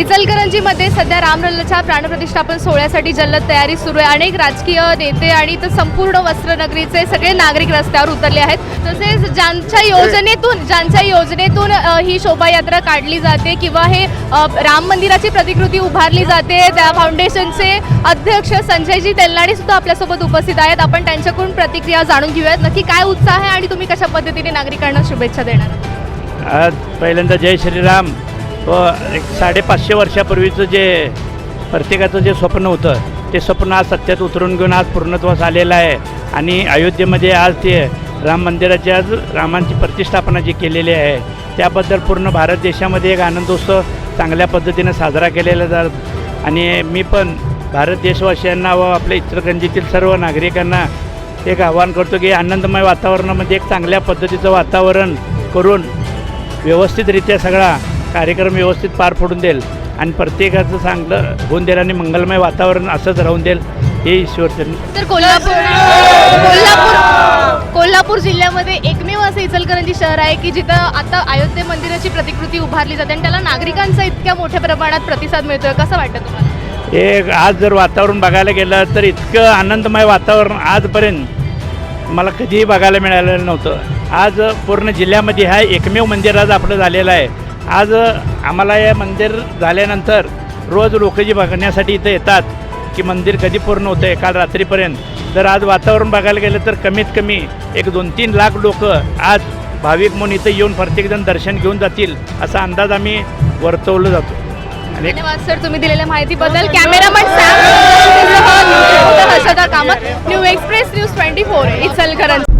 इचलकरंजीमध्ये सध्या रामलल्लाच्या प्राणप्रतिष्ठापन सोहळ्यासाठी जल्लोष तयारी सुरू आहे. अनेक राजकीय नेते आणि तर संपूर्ण वस्त्रनगरीचे सगळे नागरिक रस्त्यावर उतरले आहेत. तसेच ज्यांच्या योजनेतून ज्यांच्या योजनेतून ही शोभायात्रा काढली जाते किंवा हे राम मंदिराची प्रतिकृती उभारली जाते त्या फाउंडेशनचे अध्यक्ष संजयजी तेलनाडे सुद्धा आपल्यासोबत उपस्थित आहेत. आपण त्यांच्याकडून प्रतिक्रिया जाणून घेऊयात. नक्की काय उत्साह आहे आणि तुम्ही कशा पद्धतीने नागरिकांना शुभेच्छा देणार आहात? आज पहिल्यांदा जय श्रीराम. व एक साडेपाचशे वर्षापूर्वीचं जे प्रत्येकाचं जे स्वप्न होतं ते स्वप्न आज सत्यात उतरून घेऊन आज पूर्णत्वास आलेलं आहे. आणि अयोध्येमध्ये आज ते राम मंदिराची आज रामांची प्रतिष्ठापना जी केलेली आहे त्याबद्दल पूर्ण भारत देशामध्ये एक आनंदोत्सव चांगल्या पद्धतीनं साजरा केलेला जात. आणि मी पण भारत देशवासियांना व आपल्या इतरगंजीतील सर्व नागरिकांना एक आवाहन करतो की आनंदमय वातावरणामध्ये एक चांगल्या पद्धतीचं वातावरण करून व्यवस्थितरित्या सगळा कार्यक्रम व्यवस्थित पार पडून देईल आणि प्रत्येकाचं चांगलं होऊन देईल आणि मंगलमय वातावरण असंच राहून देईल हे ईश्वरचंद तर कोल्हापूर कोल्हापूर कोल्हापूर जिल्ह्यामध्ये एकमेव असं इचलकरंजी शहर आहे की जिथं आता अयोध्ये मंदिराची प्रतिकृती उभारली जाते आणि त्याला नागरिकांचा इतक्या मोठ्या प्रमाणात प्रतिसाद मिळतोय. कसं वाटतं तुम्हाला? हे आज जर वातावरण बघायला गेलं तर इतकं आनंदमय वातावरण आजपर्यंत मला कधीही बघायला मिळालेलं नव्हतं. आज पूर्ण जिल्ह्यामध्ये हा एकमेव मंदिर आज आपलं झालेलं आहे. आज आम्हाला या मंदिर झाल्यानंतर रोज लोक जी बघण्यासाठी इथं येतात की मंदिर कधी पूर्ण होतं आहे काल रात्रीपर्यंत. तर आज वातावरण बघायला गेलं तर कमीत कमी एक दोन तीन लाख लोक आज भाविक म्हणून इथं येऊन प्रत्येकजण दर्शन घेऊन जातील असा अंदाज आम्ही वर्तवलं जातो. आणि धन्यवाद सर तुम्ही दिलेल्या माहितीबद्दल. Cameraman Sam Harshada Kamat new express news twenty four Ichalkaranji.